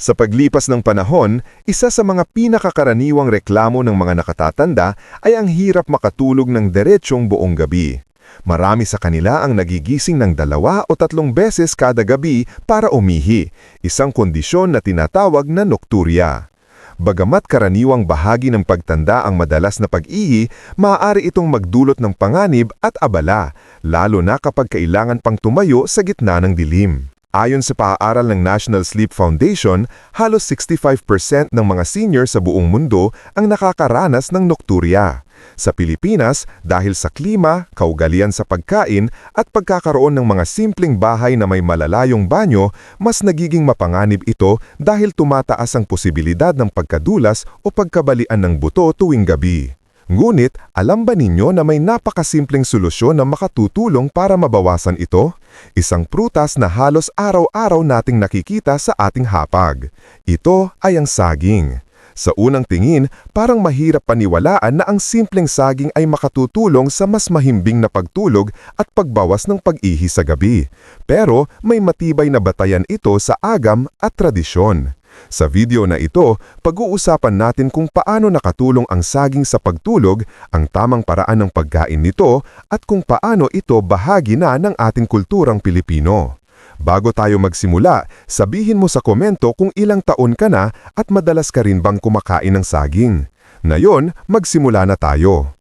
Sa paglipas ng panahon, isa sa mga pinakakaraniwang reklamo ng mga nakatatanda ay ang hirap makatulog ng diretsyong buong gabi. Marami sa kanila ang nagigising ng dalawa o tatlong beses kada gabi para umihi, isang kondisyon na tinatawag na nocturia. Bagamat karaniwang bahagi ng pagtanda ang madalas na pag-ihi, maaari itong magdulot ng panganib at abala, lalo na kapag kailangan pang tumayo sa gitna ng dilim. Ayon sa paaaral ng National Sleep Foundation, halos 65% ng mga senior sa buong mundo ang nakakaranas ng nocturia. Sa Pilipinas, dahil sa klima, kaugalian sa pagkain at pagkakaroon ng mga simpleng bahay na may malalayong banyo, mas nagiging mapanganib ito dahil tumataas ang posibilidad ng pagkadulas o pagkabalian ng buto tuwing gabi. Ngunit, alam ba ninyo na may napakasimpleng solusyon na makatutulong para mabawasan ito? Isang prutas na halos araw-araw nating nakikita sa ating hapag. Ito ay ang saging. Sa unang tingin, parang mahirap paniwalaan na ang simpleng saging ay makatutulong sa mas mahimbing na pagtulog at pagbawas ng pag-ihi sa gabi. Pero may matibay na batayan ito sa agam at tradisyon. Sa video na ito, pag-uusapan natin kung paano nakatulong ang saging sa pagtulog, ang tamang paraan ng pagkain nito, at kung paano ito bahagi na ng ating kulturang Pilipino. Bago tayo magsimula, sabihin mo sa komento kung ilang taon ka na at madalas ka rin bang kumakain ng saging. Ngayon, magsimula na tayo.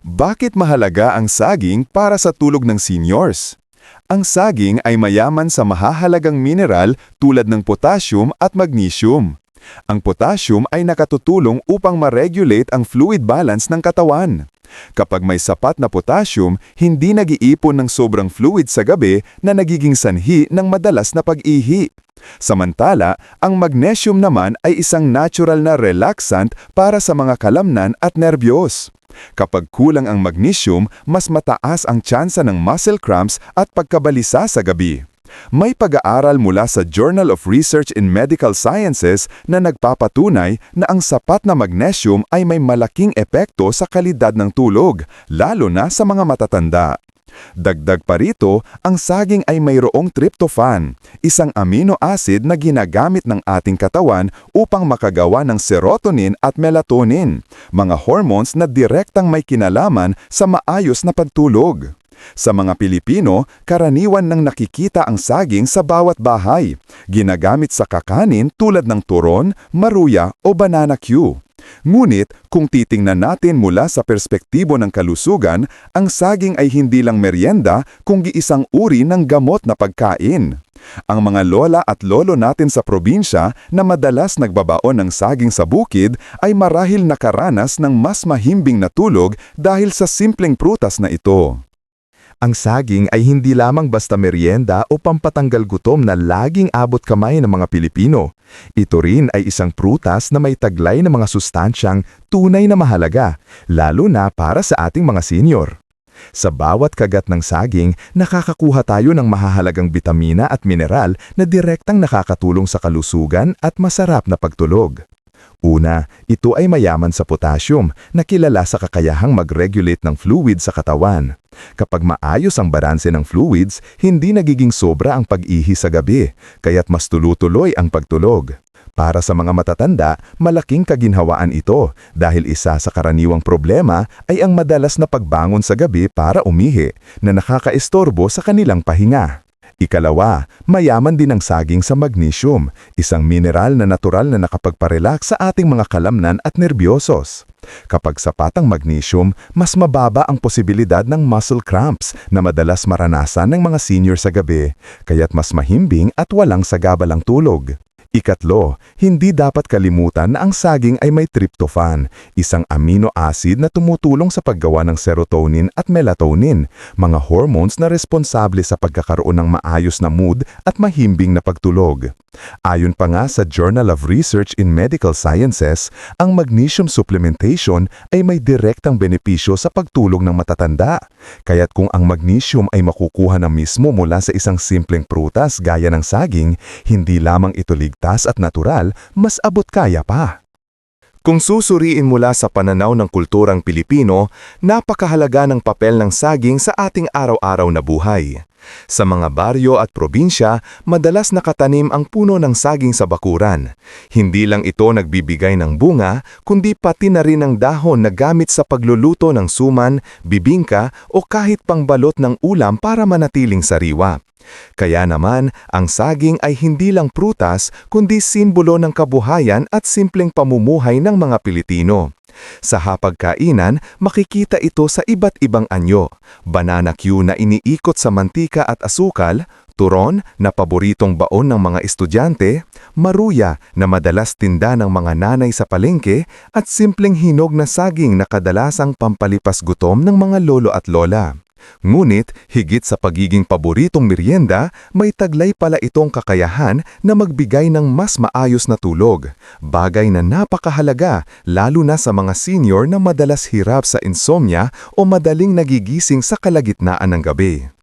Bakit mahalaga ang saging para sa tulog ng seniors? Ang saging ay mayaman sa mahahalagang mineral tulad ng potassium at magnesium. Ang potassium ay nakatutulong upang ma-regulate ang fluid balance ng katawan. Kapag may sapat na potassium, hindi nag-iipon ng sobrang fluid sa gabi na nagiging sanhi ng madalas na pag-ihi. Samantala, ang magnesium naman ay isang natural na relaxant para sa mga kalamnan at nerbiyos. Kapag kulang ang magnesium, mas mataas ang tsansa ng muscle cramps at pagkabalisa sa gabi. May pag-aaral mula sa Journal of Research in Medical Sciences na nagpapatunay na ang sapat na magnesium ay may malaking epekto sa kalidad ng tulog, lalo na sa mga matatanda. Dagdag pa rito, ang saging ay mayroong tryptophan, isang amino acid na ginagamit ng ating katawan upang makagawa ng serotonin at melatonin, mga hormones na direktang may kinalaman sa maayos na pagtulog. Sa mga Pilipino, karaniwan nang nakikita ang saging sa bawat bahay, ginagamit sa kakanin tulad ng turon, maruya o banana cue. Ngunit kung titingnan natin mula sa perspektibo ng kalusugan, ang saging ay hindi lang merienda kundi isang uri ng gamot na pagkain. Ang mga lola at lolo natin sa probinsya na madalas nagbabaon ng saging sa bukid ay marahil nakaranas ng mas mahimbing na tulog dahil sa simpleng prutas na ito. Ang saging ay hindi lamang basta merienda o pampatanggal gutom na laging abot kamay ng mga Pilipino. Ito rin ay isang prutas na may taglay na mga sustansyang tunay na mahalaga, lalo na para sa ating mga senior. Sa bawat kagat ng saging, nakakakuha tayo ng mahahalagang bitamina at mineral na direktang nakakatulong sa kalusugan at masarap na pagtulog. Una, ito ay mayaman sa potassium na kilala sa kakayahang mag-regulate ng fluid sa katawan. Kapag maayos ang baranse ng fluids, hindi nagiging sobra ang pag-ihi sa gabi, kaya't mas tulutuloy ang pagtulog. Para sa mga matatanda, malaking kaginhawaan ito dahil isa sa karaniwang problema ay ang madalas na pagbangon sa gabi para umihi na nakakaistorbo sa kanilang pahinga. Ikalawa, mayaman din ang saging sa magnesium, isang mineral na natural na nakapagparelax sa ating mga kalamnan at nerbyosos. Kapag sapat ang magnesium, mas mababa ang posibilidad ng muscle cramps na madalas maranasan ng mga senior sa gabi, kaya't mas mahimbing at walang sagabalang tulog. Ikatlo, hindi dapat kalimutan na ang saging ay may tryptophan, isang amino acid na tumutulong sa paggawa ng serotonin at melatonin, mga hormones na responsable sa pagkakaroon ng maayos na mood at mahimbing na pagtulog. Ayon pa nga sa Journal of Research in Medical Sciences, ang magnesium supplementation ay may direktang benepisyo sa pagtulog ng matatanda. Kaya't kung ang magnesium ay makukuha na mismo mula sa isang simpleng prutas gaya ng saging, hindi lamang ito ligtas at natural, mas abot kaya pa. Kung susuriin mula sa pananaw ng kulturang Pilipino, napakahalaga ng papel ng saging sa ating araw-araw na buhay. Sa mga baryo at probinsya, madalas nakatanim ang puno ng saging sa bakuran. Hindi lang ito nagbibigay ng bunga, kundi pati na rin ang dahon na gamit sa pagluluto ng suman, bibingka o kahit pangbalot ng ulam para manatiling sariwa. Kaya naman, ang saging ay hindi lang prutas kundi simbolo ng kabuhayan at simpleng pamumuhay ng mga Pilipino. Sa hapagkainan, makikita ito sa iba't ibang anyo. Banana Q na iniikot sa mantika at asukal, turon na paboritong baon ng mga estudyante, maruya na madalas tinda ng mga nanay sa palengke, at simpleng hinog na saging na kadalasang pampalipas gutom ng mga lolo at lola. Ngunit, higit sa pagiging paboritong merienda, may taglay pala itong kakayahan na magbigay ng mas maayos na tulog. Bagay na napakahalaga, lalo na sa mga senior na madalas hirap sa insomnia o madaling nagigising sa kalagitnaan ng gabi.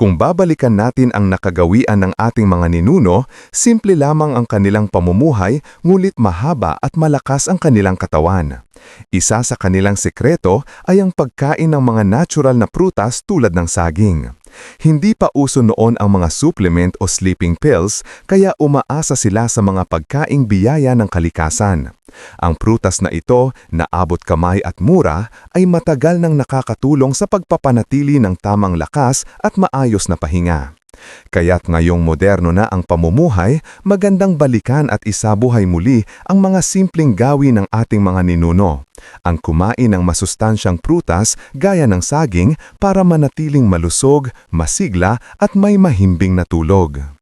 Kung babalikan natin ang nakagawian ng ating mga ninuno, simple lamang ang kanilang pamumuhay ngunit mahaba at malakas ang kanilang katawan. Isa sa kanilang sekreto ay ang pagkain ng mga natural na prutas tulad ng saging. Hindi pa uso noon ang mga supplement o sleeping pills kaya umaasa sila sa mga pagkaing biyaya ng kalikasan. Ang prutas na ito, na abot kamay at mura, ay matagal nang nakakatulong sa pagpapanatili ng tamang lakas at maayos na pahinga. Kaya't ngayong moderno na ang pamumuhay, magandang balikan at isabuhay muli ang mga simpleng gawi ng ating mga ninuno. Ang kumain ng masustansyang prutas gaya ng saging para manatiling malusog, masigla at may mahimbing na tulog.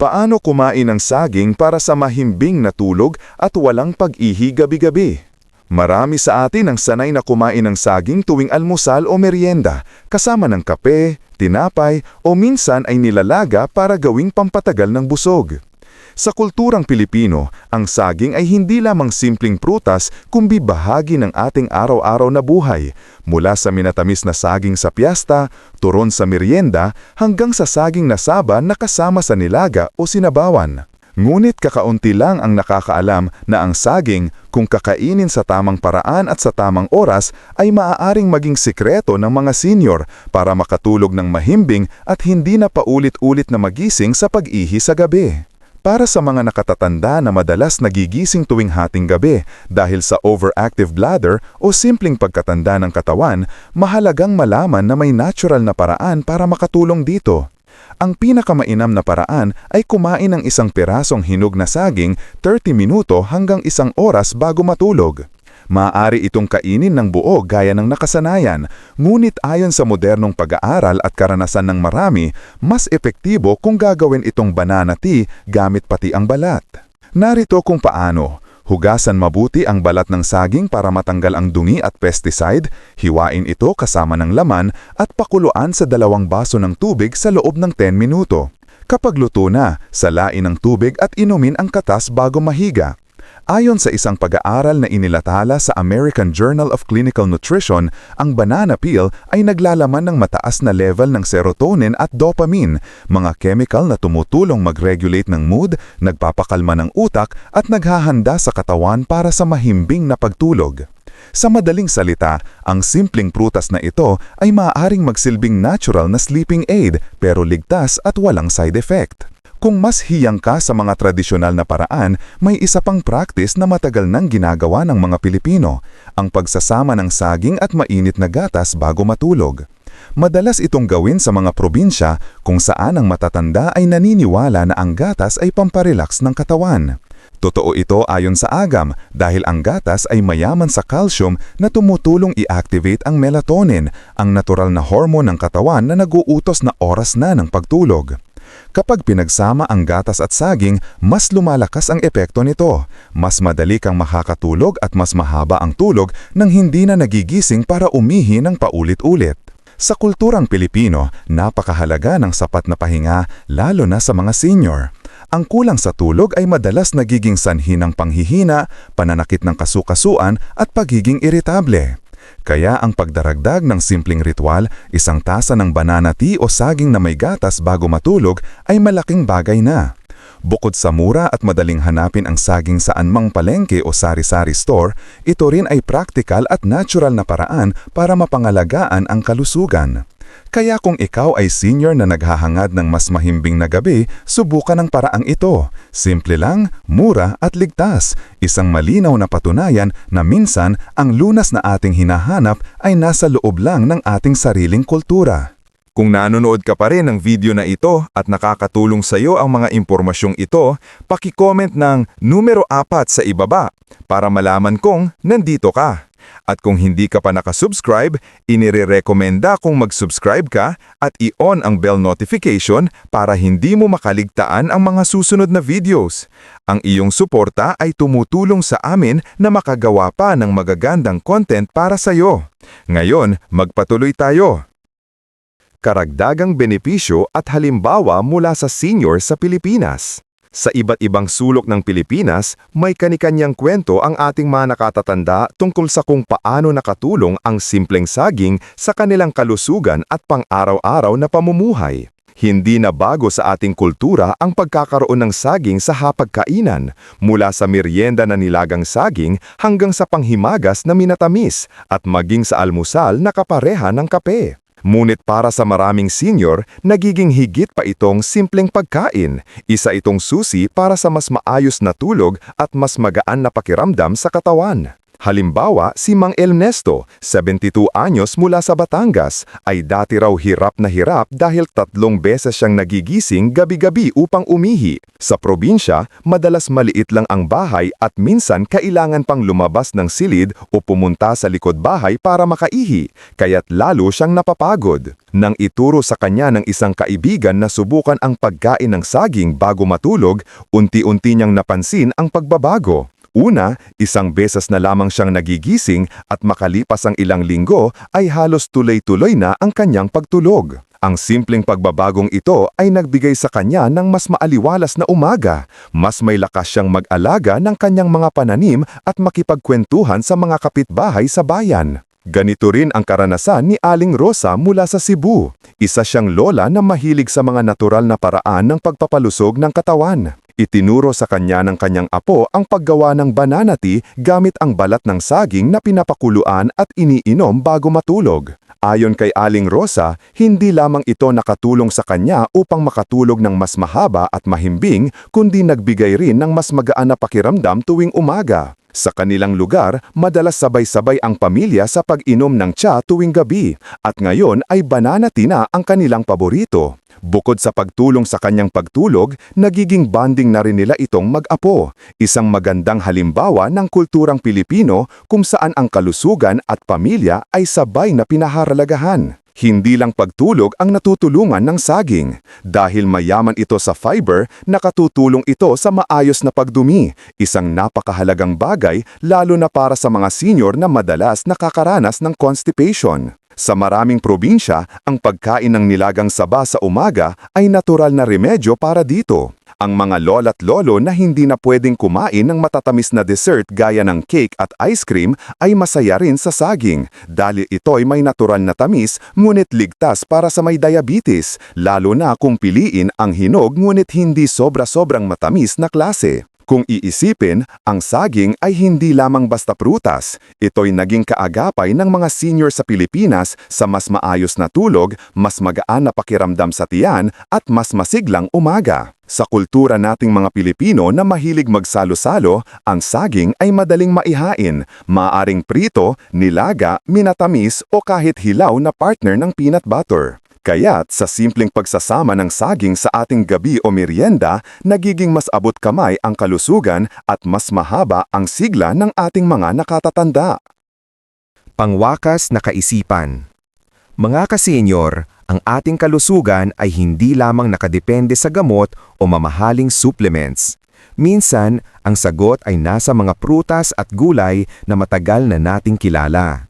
Paano kumain ng saging para sa mahimbing na tulog at walang pag-ihi gabi-gabi? Marami sa atin ang sanay na kumain ng saging tuwing almusal o merienda, kasama ng kape, tinapay o minsan ay nilalaga para gawing pampatagal ng busog. Sa kulturang Pilipino, ang saging ay hindi lamang simpleng prutas kundi bahagi ng ating araw-araw na buhay, mula sa minatamis na saging sa piyesta, turon sa merienda, hanggang sa saging na saba na kasama sa nilaga o sinabawan. Ngunit kakaunti lang ang nakakaalam na ang saging, kung kakainin sa tamang paraan at sa tamang oras, ay maaaring maging sikreto ng mga senior para makatulog ng mahimbing at hindi na paulit-ulit na magising sa pag-ihi sa gabi. Para sa mga nakatatanda na madalas nagigising tuwing hating gabi dahil sa overactive bladder o simpleng pagkatanda ng katawan, mahalagang malaman na may natural na paraan para makatulong dito. Ang pinakamainam na paraan ay kumain ng isang pirasong hinog na saging 30 minuto hanggang isang oras bago matulog. Maaari itong kainin ng buo gaya ng nakasanayan, ngunit ayon sa modernong pag-aaral at karanasan ng marami, mas epektibo kung gagawin itong banana tea gamit pati ang balat. Narito kung paano. Hugasan mabuti ang balat ng saging para matanggal ang dungi at pesticide, hiwain ito kasama ng laman at pakuluan sa dalawang baso ng tubig sa loob ng 10 minuto. Kapag luto na, salain ng tubig at inumin ang katas bago mahiga. Ayon sa isang pag-aaral na inilathala sa American Journal of Clinical Nutrition, ang banana peel ay naglalaman ng mataas na level ng serotonin at dopamine, mga chemical na tumutulong mag-regulate ng mood, nagpapakalma ng utak at naghahanda sa katawan para sa mahimbing na pagtulog. Sa madaling salita, ang simpleng prutas na ito ay maaaring magsilbing natural na sleeping aid pero ligtas at walang side effect. Kung mas hiyang ka sa mga tradisyonal na paraan, may isa pang practice na matagal nang ginagawa ng mga Pilipino, ang pagsasama ng saging at mainit na gatas bago matulog. Madalas itong gawin sa mga probinsya kung saan ang matatanda ay naniniwala na ang gatas ay pamparelax ng katawan. Totoo ito ayon sa agam dahil ang gatas ay mayaman sa calcium na tumutulong i-activate ang melatonin, ang natural na hormone ng katawan na naguutos na oras na ng pagtulog. Kapag pinagsama ang gatas at saging, mas lumalakas ang epekto nito. Mas madali kang makakatulog at mas mahaba ang tulog nang hindi na nagigising para umihi ng paulit-ulit. Sa kulturang Pilipino, napakahalaga ng sapat na pahinga lalo na sa mga senior. Ang kulang sa tulog ay madalas nagiging sanhi ng panghihina, pananakit ng kasukasuan at pagiging iritable. Kaya ang pagdaragdag ng simpleng ritual, isang tasa ng banana tea o saging na may gatas bago matulog ay malaking bagay na. Bukod sa mura at madaling hanapin ang saging sa anmang palengke o sari-sari store, ito rin ay practical at natural na paraan para mapangalagaan ang kalusugan. Kaya kung ikaw ay senior na naghahangad ng mas mahimbing na gabi, subukan ang paraang ito. Simple lang, mura at ligtas. Isang malinaw na patunayan na minsan ang lunas na ating hinahanap ay nasa loob lang ng ating sariling kultura. Kung nanonood ka pa rin ng video na ito at nakakatulong sa iyo ang mga impormasyong ito, paki-comment ng numero 4 sa ibaba para malaman kong nandito ka. At kung hindi ka pa nakasubscribe, inirerekomenda kung mag-subscribe ka at i-on ang bell notification para hindi mo makaligtaan ang mga susunod na videos. Ang iyong suporta ay tumutulong sa amin na makagawa pa ng magagandang content para sa iyo. Ngayon, magpatuloy tayo. Karagdagang benepisyo at halimbawa mula sa senior sa Pilipinas. Sa iba't ibang sulok ng Pilipinas, may kanikanyang kwento ang ating mga nakatatanda tungkol sa kung paano nakatulong ang simpleng saging sa kanilang kalusugan at pang-araw-araw na pamumuhay. Hindi na bago sa ating kultura ang pagkakaroon ng saging sa hapagkainan, mula sa merienda na nilagang saging hanggang sa panghimagas na minatamis at maging sa almusal na kapareha ng kape. Ngunit para sa maraming senior, nagiging higit pa itong simpleng pagkain. Isa itong susi para sa mas maayos na tulog at mas magaan na pakiramdam sa katawan. Halimbawa, si Mang Ernesto, 72 anyos mula sa Batangas, ay dati raw hirap na hirap dahil tatlong beses siyang nagigising gabi-gabi upang umihi. Sa probinsya, madalas maliit lang ang bahay at minsan kailangan pang lumabas ng silid o pumunta sa likod bahay para makaihi, kaya't lalo siyang napapagod. Nang ituro sa kanya ng isang kaibigan na subukan ang pagkain ng saging bago matulog, unti-unti niyang napansin ang pagbabago. Una, isang beses na lamang siyang nagigising at makalipas ang ilang linggo ay halos tuloy-tuloy na ang kanyang pagtulog. Ang simpleng pagbabagong ito ay nagbigay sa kanya ng mas maaliwalas na umaga. Mas may lakas siyang mag-alaga ng kanyang mga pananim at makipagkwentuhan sa mga kapitbahay sa bayan. Ganito rin ang karanasan ni Aling Rosa mula sa Cebu. Isa siyang lola na mahilig sa mga natural na paraan ng pagpapalusog ng katawan. Itinuro sa kanya ng kanyang apo ang paggawa ng banana tea gamit ang balat ng saging na pinapakuluan at iniinom bago matulog. Ayon kay Aling Rosa, hindi lamang ito nakatulong sa kanya upang makatulog ng mas mahaba at mahimbing, kundi nagbigay rin ng mas magaan na pakiramdam tuwing umaga. Sa kanilang lugar, madalas sabay-sabay ang pamilya sa pag-inom ng tsa tuwing gabi at ngayon ay banana tea na ang kanilang paborito. Bukod sa pagtulong sa kanyang pagtulog, nagiging bonding na rin nila itong mag-apo, isang magandang halimbawa ng kulturang Pilipino kung saan ang kalusugan at pamilya ay sabay na pinaharalagahan. Hindi lang pagtulog ang natutulungan ng saging. Dahil mayaman ito sa fiber, nakatutulong ito sa maayos na pagdumi, isang napakahalagang bagay lalo na para sa mga senior na madalas nakakaranas ng constipation. Sa maraming probinsya, ang pagkain ng nilagang saba sa umaga ay natural na remedyo para dito. Ang mga lola't lolo na hindi na pwedeng kumain ng matatamis na dessert gaya ng cake at ice cream ay masaya rin sa saging dahil ito'y may natural na tamis ngunit ligtas para sa may diabetes, lalo na kung piliin ang hinog ngunit hindi sobra-sobrang matamis na klase. Kung iisipin, ang saging ay hindi lamang basta prutas. Ito'y naging kaagapay ng mga senior sa Pilipinas sa mas maayos na tulog, mas magaan na pakiramdam sa tiyan, at mas masiglang umaga. Sa kultura nating mga Pilipino na mahilig magsalo-salo, ang saging ay madaling maihain, maaring prito, nilaga, minatamis o kahit hilaw na partner ng peanut butter. Kaya't sa simpleng pagsasama ng saging sa ating gabi o merienda, nagiging mas abot kamay ang kalusugan at mas mahaba ang sigla ng ating mga nakatatanda. Pangwakas na kaisipan Mga kasenyor, ang ating kalusugan ay hindi lamang nakadepende sa gamot o mamahaling supplements. Minsan, ang sagot ay nasa mga prutas at gulay na matagal na nating kilala.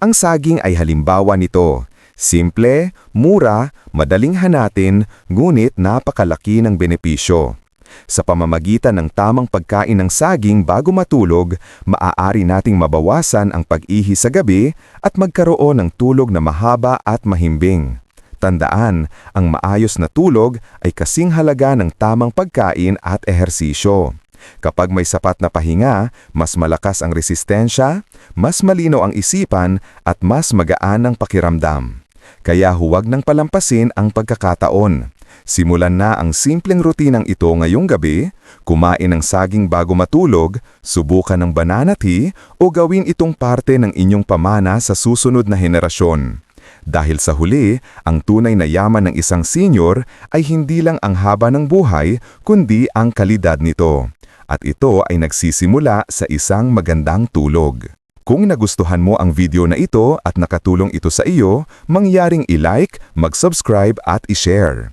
Ang saging ay halimbawa nito. Simple, mura, madaling hanatin, ngunit napakalaki ng benepisyo. Sa pamamagitan ng tamang pagkain ng saging bago matulog, maaari nating mabawasan ang pag-ihi sa gabi at magkaroon ng tulog na mahaba at mahimbing. Tandaan, ang maayos na tulog ay kasing halaga ng tamang pagkain at ehersisyo. Kapag may sapat na pahinga, mas malakas ang resistensya, mas malinaw ang isipan at mas magaan ang pakiramdam. Kaya huwag nang palampasin ang pagkakataon. Simulan na ang simpleng rutinang ito ngayong gabi, kumain ng saging bago matulog, subukan ng banana tea o gawin itong parte ng inyong pamana sa susunod na henerasyon. Dahil sa huli, ang tunay na yaman ng isang senior ay hindi lang ang haba ng buhay, kundi ang kalidad nito. At ito ay nagsisimula sa isang magandang tulog. Kung nagustuhan mo ang video na ito at nakatulong ito sa iyo, mangyaring i-like, mag-subscribe at i-share.